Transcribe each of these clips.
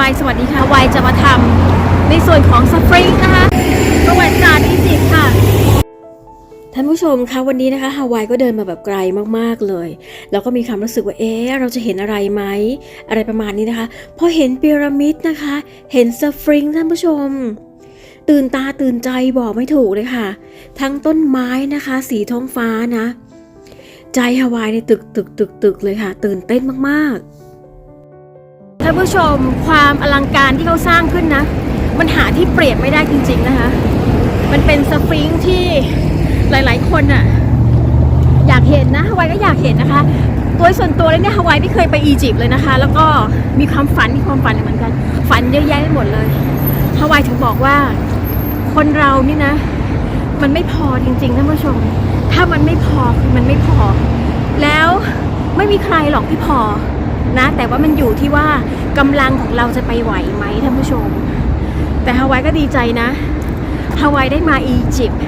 วายสวัสดีค่ะวายจะมาทำในส่วนของสปริงนะคะประวัติศาสตร์อียิปต์ค่ะท่านผู้ชมคะวันนี้นะคะฮาวายก็เดินมาแบบไกลมากๆเลย แล้วก็มีความรู้สึกว่าเอ๊ะเราจะเห็นอะไรไหมอะไรประมาณนี้นะคะพอเห็นพีระมิดนะคะ เห็นสฟริงท่านผู้ชม ตื่นตาตื่นใจบอกไม่ถูกเลยค่ะ ทั้งต้นไม้นะคะ สีท้องฟ้านะ ใจฮาวายในตึกตึกตึกตึกเลยค่ะ ตื่นเต้นมากๆานผู้ชมความอลังการที่เขาสร้างขึ้นนะ มันหาที่เปรียบไม่ได้จริง ๆนะคะ มันเป็นสฟริงค์ที่หลาย ๆ คนอะอยากเห็นนะฮาวายก็อยากเห็นนะคะโดยส่วนตัวแล้วเนี่ยฮาวายไม่เคยไปอียิปต์เลยนะคะ แล้วก็มีความฝันมีความฝันเหมือนกัน ฝันเยอะแยะไปหมดเลยฮาวายถึงบอกว่าคนเรานี่นะ มันไม่พอจริงๆท่านผู้ชม ถ้ามันไม่พอคือมันไม่พอ แล้วไม่มีใครหรอกที่พอ นะ แต่ว่ามันอยู่ที่ว่ากำลังของเราจะไปไหวไหมท่านผู้ชม แต่ฮาวายก็ดีใจนะฮาวายได้มาอียิปต์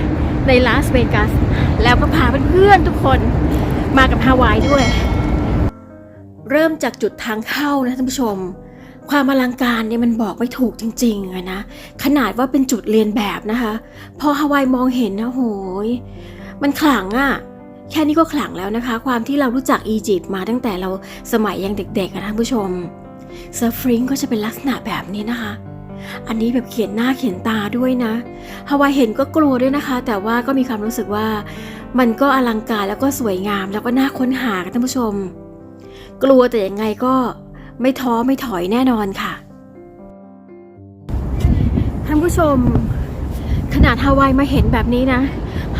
ในลาสเวกัส แล้วก็พาเพื่อนๆทุกคนมากับฮาวายด้วย เริ่มจากจุดทางเข้านะท่านผู้ชม ความอลังการเนี่ยมันบอกไม่ถูกจริงๆอะนะ ขนาดว่าเป็นจุดเรียนแบบนะคะ พอฮาวายมองเห็นนะโหยมันขลังอะ แค่นี้ก็ขลังแล้วนะคะ ความที่เรารู้จักอียิปต์มาตั้งแต่เราสมัยยังเด็กๆนะท่านผู้ชมเซอร์ฟริงก็จะเป็นลักษณะแบบนี้นะคะ อันนี้แบบเขียนหน้าเขียนตาด้วยนะฮาวายเห็นก็กลัวด้วยนะคะ แต่ว่าก็มีความรู้สึกว่า มันก็อลังการแล้วก็สวยงามแล้วก็น่าค้นหาค่ะท่านผู้ชม กลัวแต่ยังไงก็ไม่ท้อไม่ถอยแน่นอนค่ะท่านผู้ชม ขนาดฮาวายมาเห็นแบบนี้นะ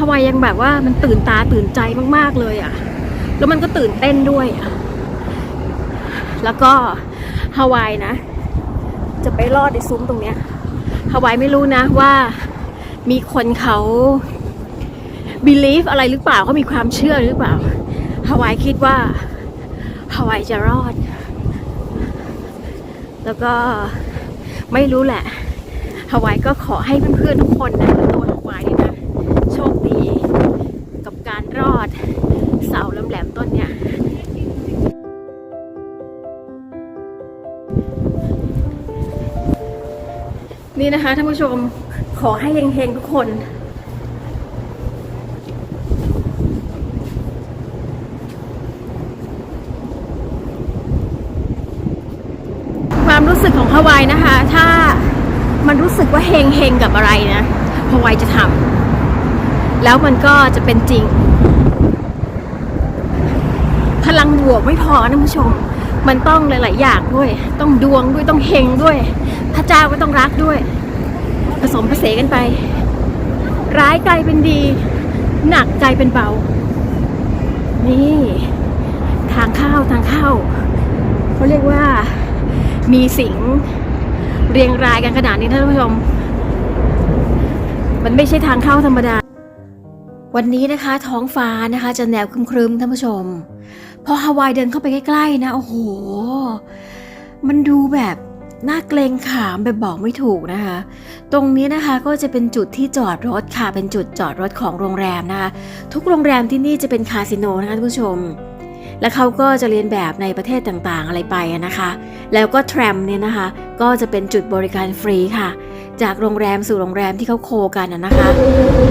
าวายยังแบบว่ามันตื่นตาตื่นใจมากๆเลยอะ่ะ แล้วมันก็ตื่นเต้นด้วยอะแล้วก็ฮาวายนะ จะไปรอดในซุ้มตรงเนี้ยฮาวายไม่รู้นะว่ามีคนเขา believe อะไรหรือเปล่าเขามีความเชื่อหรือเปล่าฮาวายคิดว่าฮาวายจะรอด แล้วก็ไม่รู้แหละฮาวายก็ขอให้เพื่อนๆทุกคนนะตัวฮาวายนี่ นี่นะคะท่านผู้ชมขอให้เฮงๆทุกคน ความรู้สึกของฮาวายนะคะ ถ้ามันรู้สึกว่าเฮงเฮงๆกับอะไรนะฮาวายจะทำแล้วมันก็จะเป็นจริง พลังบวกไม่พอนะผู้ชม มันต้องหลาย ๆ อย่างด้วย ต้องดวงด้วยต้องเฮงด้วย พระเจ้าก็ต้องรักด้วย ผสมผสานกันไป ร้ายกลายเป็นดี หนักกลายเป็นเบา นี่ ทางเข้าทางเข้าเขาเรียกว่ามีสิงเรียงรายกันขนาดนี้ท่านผู้ชม มันไม่ใช่ทางเข้าธรรมดา วันนี้นะคะท้องฟ้านะคะจะแนวครึมๆท่านผู้ชม พอฮาวายเดินเข้าไปใกล้ๆนะโอ้โห มันดูแบบน่าเกรงขามแบบบอกไม่ถูกนะคะ ตรงนี้นะคะก็จะเป็นจุดที่จอดรถค่ะ เป็นจุดจอดรถของโรงแรมนะคะ ทุกโรงแรมที่นี่จะเป็นคาสิโนนะคะท่านผู้ชม และเขาก็จะเรียนแบบในประเทศต่างๆอะไรไปนะคะ แล้วก็แทรมเนี่ยนะคะ ก็จะเป็นจุดบริการฟรีค่ะ จากโรงแรมสู่โรงแรมที่เขาโคกันนะคะ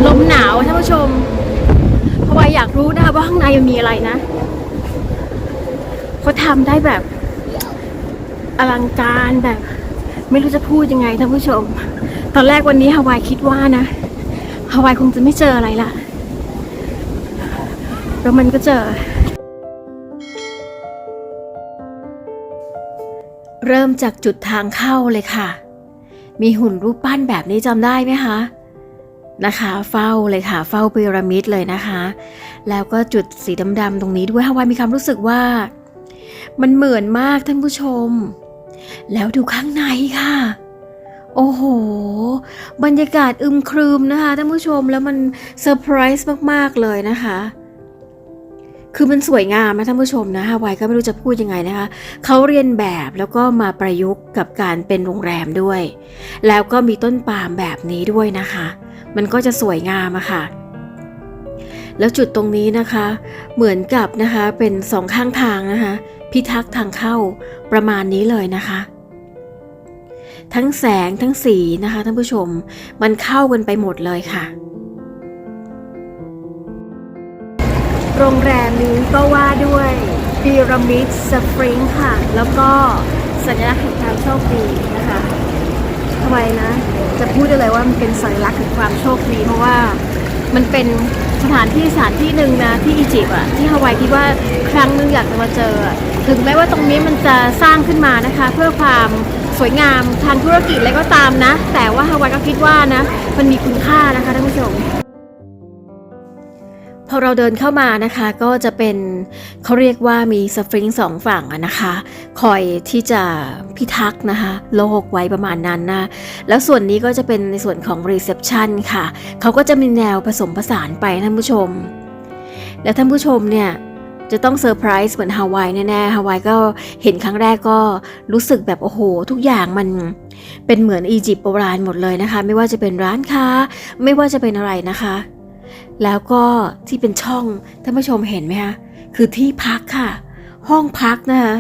ลมหนาวท่านผู้ชมเพราะว่าอยากรู้นะคะว่าข้างในมันมีอะไรนะ เขาทำได้แบบอลังการแบบ ไม่รู้จะพูดยังไงท่านผู้ชม ตอนแรกวันนี้ฮาวายคิดว่านะฮาวายคงจะไม่เจออะไรละแล้วมันก็เจอ เริ่มจากจุดทางเข้าเลยค่ะ มีหุ่นรูปปั้นแบบนี้จำได้ไหมคะนะคะเฝ้าเลยค่ะเฝ้าพีระมิดเลยนะคะ แล้วก็จุดสีดำๆตรงนี้ด้วยฮาวายมีความรู้สึกว่า มันเหมือนมากท่านผู้ชม แล้วดูข้างในค่ะ โอ้โห บรรยากาศอึมครึมนะคะท่านผู้ชมแล้วมันเซอร์ไพรส์มากๆเลยนะคะ คือมันสวยงามนะท่านผู้ชมนะฮาวายก็ไม่รู้จะพูดยังไงนะคะเขาเรียนแบบแล้วก็มาประยุกต์กับการเป็นโรงแรมด้วย แล้วก็มีต้นปาล์มแบบนี้ด้วยนะคะ มันก็จะสวยงามอะค่ะแล้วจุดตรงนี้นะคะ เหมือนกับนะคะเป็นสองข้างทางนะคะ พิทักษ์ทางเข้าประมาณนี้เลยนะคะ ทั้งแสงทั้งสีนะคะท่านผู้ชมมันเข้ากันไปหมดเลยค่ะ โรงแรมนี้ก็ว่าด้วยพีระมิดสปริงค่ะ แล้วก็สัญลักษณ์แห่งความโชคดีนะคะทำไมนะ จะพูดได้เลยว่ามันเป็นสัญลักษณ์แห่งความโชคดีเพราะว่า มันเป็นสถานที่สถานที่หนึ่งนะที่อียิปต์อะที่ฮาวายคิดว่าครั้งหนึงอยากจะมาเจออะถึงแม้ว่าตรงนี้มันจะสร้างขึ้นมานะคะ เพื่อความสวยงามทางธุรกิจอะไรก็ตามนะ แต่ว่าฮาวายก็คิดว่านะ มันมีคุณค่านะคะท่านผู้ชม พอเราเดินเข้ามานะคะก็จะเป็นเขาเรียกว่ามีสฟริงสองฝั่งนะคะ คอยที่จะพิทักษ์นะคะโลกไว้ประมาณนั้นนะแล้วส่วนนี้ก็จะเป็นในส่วนของรีเซพชันค่ะ เขาก็จะมีแนวผสมผสานไปท่านผู้ชม และท่านผู้ชมเนี่ยจะต้องเซอร์ไพรส์เหมือนฮาวายแน่ๆฮาวายก็เห็นครั้งแรกก็รู้สึกแบบโอ้โห ทุกอย่างมันเป็นเหมือนอียิปต์โบราณหมดเลยนะคะ ไม่ว่าจะเป็นร้านค้า ไม่ว่าจะเป็นอะไรนะคะ แล้วก็ที่เป็นช่องท่านผู้ชมเห็นไหมคะคือที่พักค่ะ ห้องพักนะคะ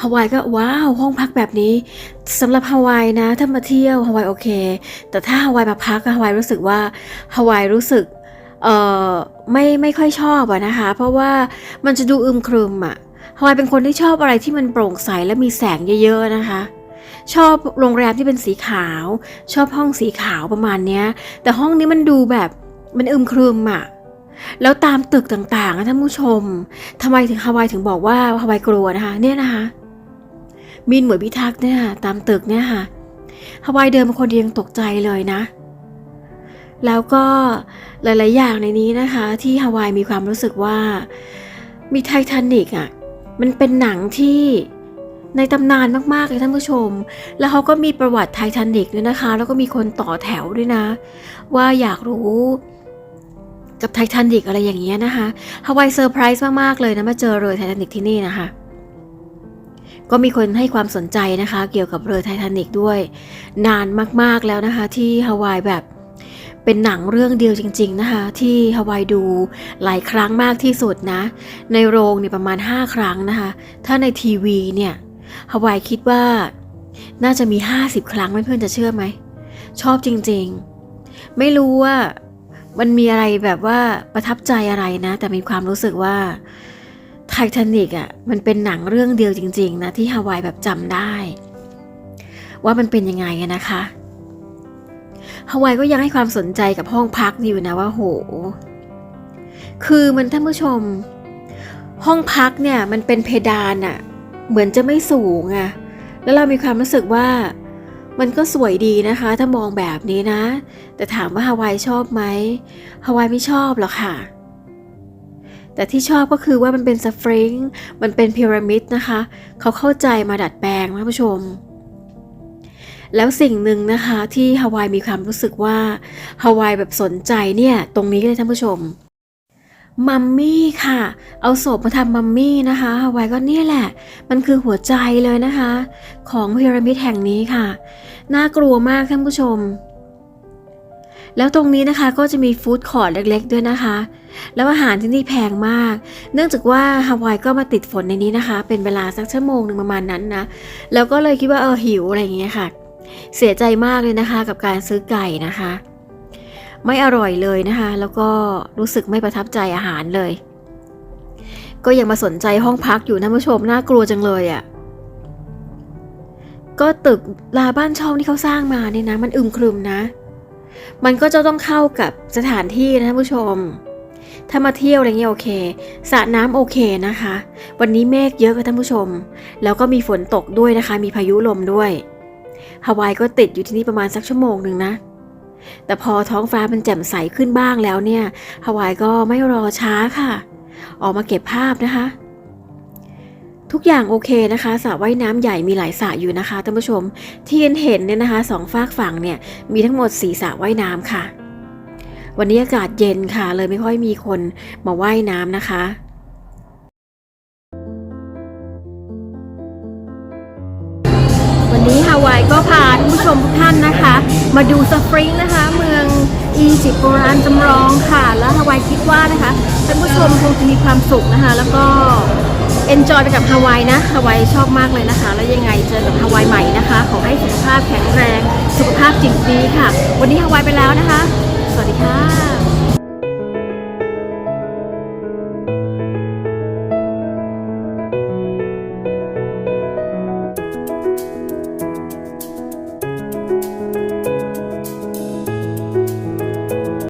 ฮาวายก็ว้าวห้องพักแบบนี้สำหรับฮาวายนะ ถ้ามาเที่ยวฮาวายโอเค แต่ถ้าฮาวายมาพักฮาวายรู้สึกว่าฮาวายรู้สึกเอ่อไม่ไม่ค่อยชอบอะนะคะ เพราะว่ามันจะดูอึมครึมอะฮาวายเป็นคนที่ชอบอะไรที่มันโปร่งใสและมีแสงเยอะๆนะคะ ชอบโรงแรมที่เป็นสีขาว ชอบห้องสีขาวประมาณเนี้ย แต่ห้องนี้มันดูแบบ มันอึมครึมอะแล้วตามตึกต่างๆนะท่านผู้ชมทำไมถึงฮาวายถึงบอกว่าฮาวายกลัวนะคะเนี่ยนะคะมีนหมวยพิทักษ์เนี่ยตามตึกเนี่ยค่ะฮาวายเดินมาคนเดียวยังตกใจเลยนะ แล้วก็หลายๆอย่างในนี้นะคะ ที่ฮาวายมีความรู้สึกว่ามีไททานิกอะมันเป็นหนังที่ในตำนานมากๆเลยท่านผู้ชม แล้วเขาก็มีประวัติไททานิกด้วยนะคะ แล้วก็มีคนต่อแถวด้วยนะ ว่าอยากรู้ กับไททานิกอะไรอย่างเงี้ยนะคะฮาวายเซอร์ไพรส์มาก ๆ เลยนะมาเจอเรือไททานิกที่นี่นะคะ ก็มีคนให้ความสนใจนะคะ เกี่ยวกับเรือไททานิกด้วย นานมากๆแล้วนะคะ ที่ฮาวายแบบเป็นหนังเรื่องเดียวจริง ๆนะคะ ที่ฮาวายดูหลายครั้งมากที่สุดนะ ในโรงเนี่ยประมาณ 5 ครั้งนะคะ ถ้าในทีวีเนี่ยฮาวายคิดว่าน่าจะมี 50 ครั้งเพื่อนๆจะเชื่อไหมชอบจริง ๆ ไม่รู้ว่า มันมีอะไรแบบว่าประทับใจอะไรนะ แต่มีความรู้สึกว่าไททานิกอะมันเป็นหนังเรื่องเดียวจริง ๆ นะ ที่ฮาวายแบบจำได้ ว่ามันเป็นยังไงนะคะฮาวายก็ยังให้ความสนใจกับห้องพักอยู่นะว่าโห คือมันท่านผู้ชม ห้องพักเนี่ยมันเป็นเพดานอะเหมือนจะไม่สูงอะแล้วเรามีความรู้สึกว่า มันก็สวยดีนะคะ ถ้ามองแบบนี้นะ แต่ถามว่าฮาวายชอบไหมฮาวายไม่ชอบหรอกค่ะ แต่ที่ชอบก็คือว่ามันเป็นสฟริงมันเป็นพีระมิดนะคะ เขาเข้าใจมาดัดแปลงท่านผู้ชม แล้วสิ่งหนึ่งนะคะที่ฮาวายมีความรู้สึกว่าฮาวายแบบสนใจเนี่ย ตรงนี้เลยท่านผู้ชม มัมมี่ค่ะ เอาศพมาทำมัมมี่นะคะฮาวายก็นี่แหละ มันคือหัวใจเลยนะคะ ของพีระมิดแห่งนี้ค่ะ น่ากลัวมากท่านผู้ชม แล้วตรงนี้นะคะก็จะมีฟู้ดคอร์ทเล็กๆ ด้วยนะคะ แล้วอาหารที่นี่แพงมาก เนื่องจากว่าฮาวายก็มาติดฝนในนี้นะคะ เป็นเวลาสักชั่วโมงหนึ่งประมาณนั้นนะ แล้วก็เลยคิดว่าเออหิวอะไรอย่างเงี้ยค่ะ เสียใจมากเลยนะคะกับการซื้อไก่นะคะ ไม่อร่อยเลยนะคะ แล้วก็รู้สึกไม่ประทับใจอาหารเลย ก็ยังมาสนใจห้องพักอยู่นะผู้ชมน่ากลัวจังเลยอะ่ะก็ตึกลาบ้านช่องที่เขาสร้างมาเนี่ยนะ มันอึมครึมนะ มันก็จะต้องเข้ากับสถานที่นะท่านผู้ชม ถ้ามาเที่ยวอะไรเงี้ยโอเคสระน้ำโอเคนะคะ วันนี้เมฆเยอะค่ะท่านผู้ชม แล้วก็มีฝนตกด้วยนะคะ มีพายุลมด้วยฮาวายก็ติดอยู่ที่นี่ประมาณสักชั่วโมงหนึ่งนะ แต่พอท้องฟ้ามันแจ่มใสขึ้นบ้างแล้วเนี่ยฮาวายก็ไม่รอช้าค่ะ ออกมาเก็บภาพนะคะ ทุกอย่างโอเคนะคะสระว่ายน้ำใหญ่มีหลายสระอยู่นะคะท่านผู้ชมที่เห็นเห็นเนี่ยนะคะสองฝากฝั่งเนี่ยมีทั้งหมดสี่สระว่ายน้ำค่ะ วันนี้อากาศเย็นค่ะ เลยไม่ค่อยมีคนมาว่ายน้ำนะคะ ผู้ชมทุกท่านนะคะ มาดูสปริงนะคะ เมืองอียิปต์โบราณจำลองค่ะ แล้วฮาวายคิดว่านะคะท่านผู้ชมคงจะมีความสุขนะคะ แล้วก็เอนจอยไปกับฮาวายนะฮาวายชอบมากเลยนะคะ แล้วยังไงเจอกับฮาวายใหม่นะคะ ขอให้สุขภาพแข็งแรง สุขภาพจิตดีค่ะ วันนี้ฮาวายไปแล้วนะคะ สวัสดีค่ะ